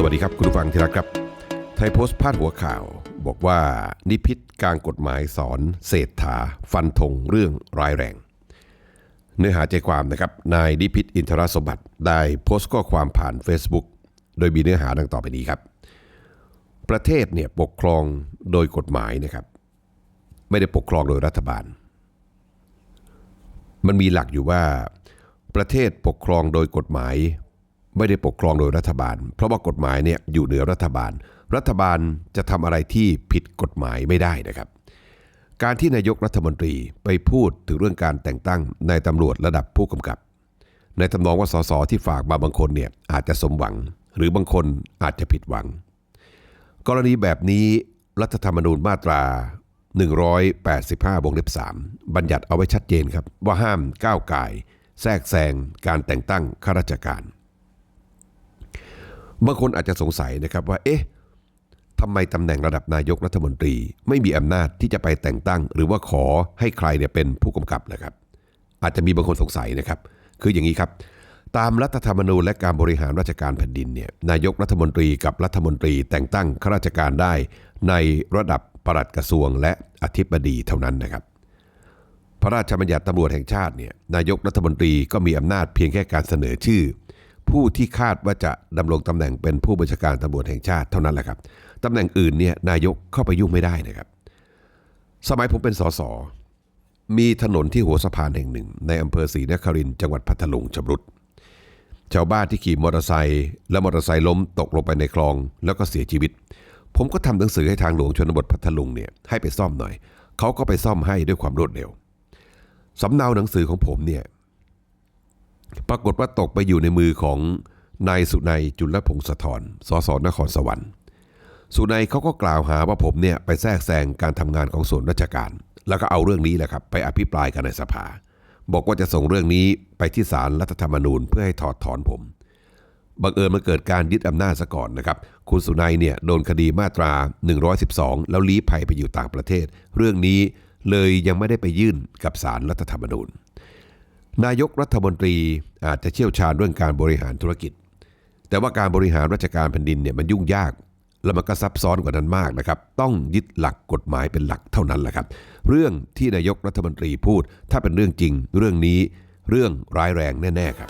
สวัสดีครับคุณผู้ฟังที่รักครับ ไทยโพสต์พาดหัวข่าว บอกว่านิพิษการกฎหมายสอนเศรษฐาฟันธงเรื่องร้ายแรง เนื้อหาใจความนะครับนายนิพิษอินทรสมบัติได้โพสต์ข้อความผ่าน Facebook โดยมีเนื้อหาดังต่อไปนี้ครับ ประเทศเนี่ยปกครองโดยกฎหมายนะครับ ไม่ได้ปกครองโดยรัฐบาล มันมีหลักอยู่ว่า ประเทศปกครองโดยกฎหมาย ไม่ได้ปกครองโดยรัฐบาล เพราะว่ากฎหมายเนี่ยอยู่เหนือรัฐบาล รัฐบาลจะทำอะไรที่ผิดกฎหมายไม่ได้นะครับ การที่นายกรัฐมนตรีไปพูดถึงเรื่องการแต่งตั้งนายตำรวจระดับผู้กำกับ ในทำนองว่าสสที่ฝากมาบางคนเนี่ยอาจจะสมหวัง หรือบางคนอาจจะผิดหวัง กรณีแบบนี้รัฐธรรมนูญมาตรา 185วงเล็บ3บัญญัติเอาไว้ชัดเจนครับว่าห้ามก้าวไก่แทรกแซงการแต่งตั้งข้าราชการ บางคนอาจจะสงสัยนะครับว่า เอ๊ะทำไมตำแหน่งระดับนายกรัฐมนตรี ไม่มีอำนาจที่จะไปแต่งตั้ง หรือว่าขอให้ใครเนี่ยเป็นผู้กำกับนะครับ อาจจะมีบางคนสงสัยนะครับ คืออย่างนี้ครับ ตามรัฐธรรมนูญและการบริหารราชการแผ่นดินเนี่ยนายกรัฐมนตรีกับรัฐมนตรีแต่งตั้งข้าราชการได้ในระดับปลัดกระทรวงและอธิบดีเท่านั้นนะครับ พระราชบัญญัติตำรวจแห่งชาติเนี่ยนายกรัฐมนตรีก็มีอำนาจเพียงแค่การเสนอชื่อ ผู้ที่คาดว่าจะดำรงตำแหน่งเป็นผู้บัญชาการตำรวจแห่งชาติเท่านั้นแหละครับตำแหน่งอื่นเนี่ยนายกเข้าไปยุ่งไม่ได้นะครับ สมัยผมเป็นสสมีถนนที่หัวสะพานแห่งหนึ่ง ในอำเภอศรีนครินทร์จังหวัดพัทลุงชำรุดชาวบ้านที่ขี่มอเตอร์ไซค์และมอเตอร์ไซค์ล้มตกลงไปในคลองแล้วก็เสียชีวิต ผมก็ทำหนังสือให้ทางหลวงชนบทพัทลุงเนี่ยให้ไปซ่อมหน่อย เขาก็ไปซ่อมให้ด้วยความรวดเร็วสำเนาหนังสือของผมเนี่ย ปรากฏว่าตกไปอยู่ในมือของนายสุนัยจุลพงศธรสสนครสวรรค์ สุนัยเขาก็กล่าวหาว่าผมเนี่ยไปแทรกแซงการทำงานของส่วนราชการ แล้วก็เอาเรื่องนี้แหละครับไปอภิปรายกันในสภา บอกว่าจะส่งเรื่องนี้ไปที่ศาลรัฐธรรมนูญเพื่อให้ถอดถอนผมบังเอิญมันเกิดการยึดอำนาจซะก่อนนะครับ คุณสุนัยเนี่ยโดนคดีมาตรา 112 แล้วลี้ภัยไปอยู่ต่างประเทศ เรื่องนี้เลยยังไม่ได้ไปยื่นกับศาลรัฐธรรมนูญ นายกรัฐมนตรีอาจจะเชี่ยวชาญเรื่องการบริหารธุรกิจ แต่ว่าการบริหารราชการแผ่นดินเนี่ยมันยุ่งยาก แล้วมันก็ซับซ้อนกว่านั้นมากนะครับ ต้องยึดหลักกฎหมายเป็นหลักเท่านั้นแหละครับ เรื่องที่นายกรัฐมนตรีพูด ถ้าเป็นเรื่องจริง เรื่องนี้เรื่องร้ายแรงแน่ ๆ ครับ